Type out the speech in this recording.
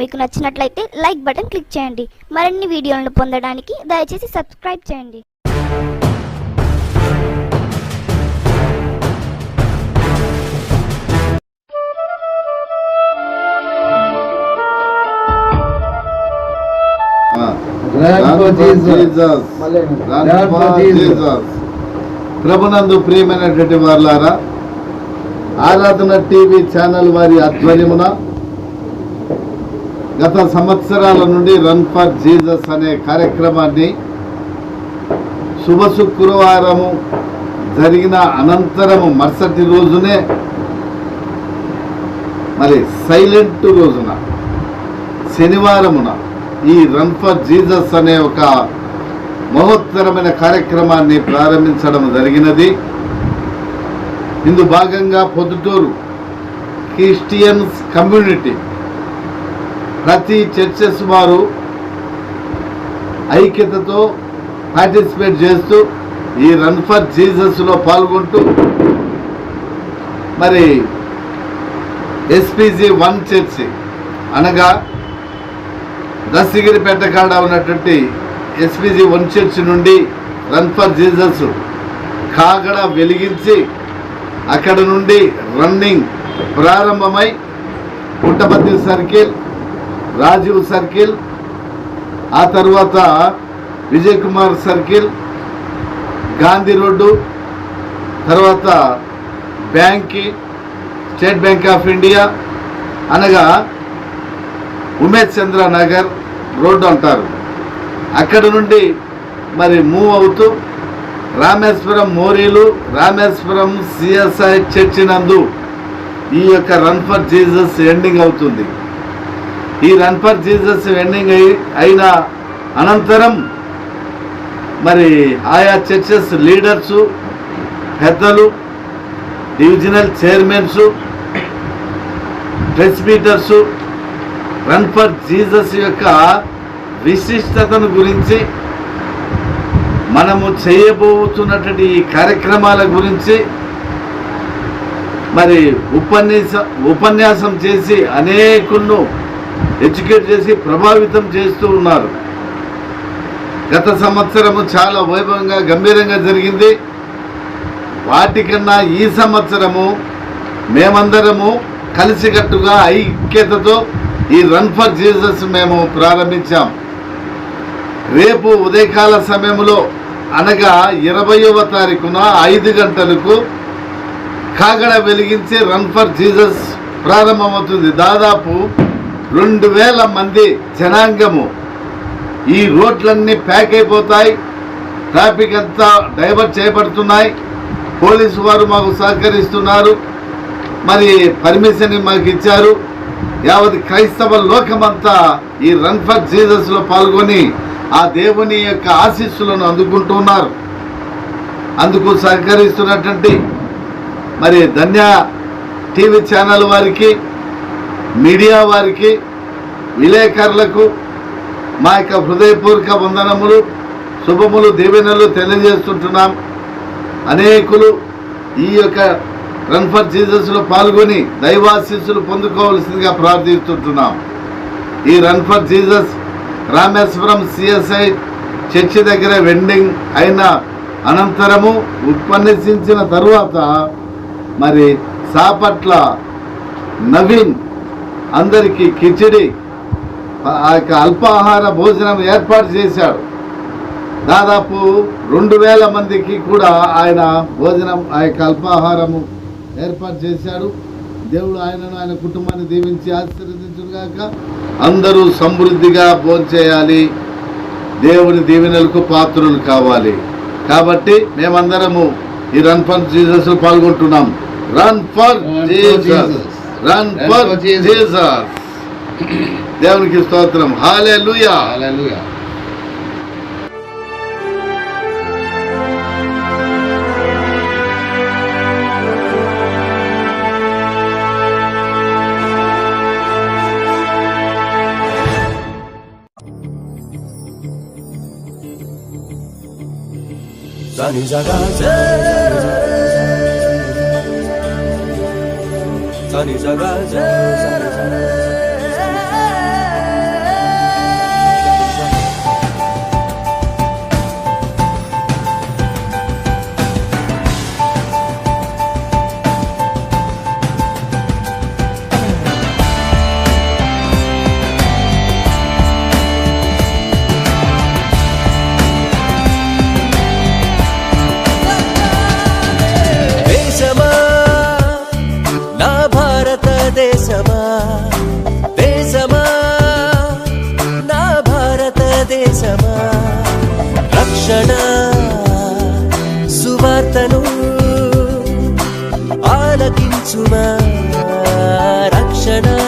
మీకు నచ్చినట్లయితే like button click చేయండి. మరిన్ని వీడియోలను పొందడానికి దయచేసి సబ్స్క్రైబ్ చేయండి. ప్రభునందు ప్రియమైనటువంటి వారులారా ఆరాధన టీవీ ఛానల్ వారి ఆధ్వర్యమున గత సంవత్సరాల నుండి రన్ ఫర్ జీజస్ అనే కార్యక్రమాన్ని శుభ శుక్రవారము జరిగిన అనంతరము మరుసటి రోజునే మరి సైలెంట్ రోజున శనివారమున ఈ రన్ ఫర్ జీజస్ అనే ఒక మహోత్తరమైన కార్యక్రమాన్ని ప్రారంభించడం జరిగినది. ఇందు భాగంగా పొద్దుటూరు క్రిస్టియన్స్ కమ్యూనిటీ ప్రతి చర్చెస్ వారు ఐక్యతతో పార్టిసిపేట్ చేస్తూ ఈ రన్ ఫర్ జీసస్లో పాల్గొంటూ మరి ఎస్పీజీ వన్ చర్చి అనగా దశగిరిపేట కాడ ఉన్నటువంటి ఎస్పీజీ వన్ చర్చి నుండి రన్ ఫర్ జీసస్ కాగడ వెలిగించి అక్కడ నుండి రన్నింగ్ ప్రారంభమై పుట్టపర్తి సర్కిల్ రాజీవ్ సర్కిల్ ఆ తర్వాత విజయ్ కుమార్ సర్కిల్ గాంధీ రోడ్డు తర్వాత బ్యాంక్కి స్టేట్ బ్యాంక్ ఆఫ్ ఇండియా అనగా ఉమేష్ చంద్ర నగర్ రోడ్డు అంటారు. అక్కడ నుండి మరి మూవ్ అవుతూ రామేశ్వరం మోరీలు రామేశ్వరం సిఎస్ఐ చర్చి నందు ఈ యొక్క రన్ ఫర్ జీసస్ ఎండింగ్ అవుతుంది. ఈ రన్ ఫర్ జీసస్ ఎండింగ్ అయి అయిన అనంతరం మరి ఆయా చర్చెస్ లీడర్సు పెద్దలు divisional chairmans presbyters run for Jesus యొక్క విశిష్టతను గురించి మనము చేయబోతున్నటువంటి ఈ కార్యక్రమాల గురించి మరి ఉపన్యాస ఉపన్యాసం చేసి అనేకులను ఎడ్యుకేట్ చేసి ప్రభావితం చేస్తూ ఉన్నారు. గత సంవత్సరము చాలా వైభవంగా గంభీరంగా జరిగింది. వాటికన్నా ఈ సంవత్సరము మేమందరము కలిసికట్టుగా ఐక్యతతో ఈ రన్ ఫర్ జీసస్ మేము ప్రారంభించాం. రేపు ఉదయకాల సమయంలో అనగా ఇరవయవ తారీఖున ఐదు గంటలకు కాగడ వెలిగించి రన్ ఫర్ జీసస్ ప్రారంభమవుతుంది. దాదాపు రెండు వేల మంది జనాంగము. ఈ రోడ్లన్నీ ప్యాక్ అయిపోతాయి. ట్రాఫిక్ అంతా డైవర్ట్ చేయబడుతున్నాయి. పోలీసు వారు మాకు సహకరిస్తున్నారు. మరి పర్మిషన్ మాకు ఇచ్చారు. యావత్ క్రైస్తవ లోకమంతా ఈ రన్ ఫర్ జీసస్లో పాల్గొని ఆ దేవుని యొక్క ఆశీస్సులను అందుకుంటున్నారు. అందుకు సహకరిస్తున్నటువంటి మరి ధన్య టీవీ ఛానల్ వారికి మీడియా వారికి విలేకరులకు మా యొక్క హృదయపూర్వక వందనములు శుభములు దీవెనలు తెలియజేస్తుంటున్నాం. అనేకులు ఈ యొక్క రన్ ఫర్ జీసస్లో పాల్గొని దైవాశీస్సులు పొందుకోవాల్సిందిగా ప్రార్థిస్తుంటున్నాం. ఈ run for Jesus Rameswaram CSI church దగ్గర వెండింగ్ అయిన అనంతరము ఉపన్యసించిన తరువాత మరి సాపట్ల నవీన్ అందరికీ కిచిడి ఆ యొక్క అల్పాహార భోజనం ఏర్పాటు చేశాడు. దాదాపు రెండు వేల మందికి కూడా ఆయన భోజనం ఆ యొక్క అల్పాహారము ఏర్పాటు చేశాడు. దేవుడు ఆయనను ఆయన కుటుంబాన్ని దీవించి ఆశీర్వదించుగాక అందరూ సమృద్ధిగా భోంచేయాలి దేవుని దీవెనలకు పాత్రులు కావాలి. కాబట్టి మేమందరము ఈ run for Jesus పాల్గొంటున్నాం. Run for Jesus. Run Run for for Jesus. Jesus దేవునికి స్తోత్రం hallelujah Hallelujah. Zani zaga Sunny Saga భారతదేశమా? దేశమా? నా భారతదేశమా? రక్షణ సువార్తను ఆలకించుమా? రక్షణ.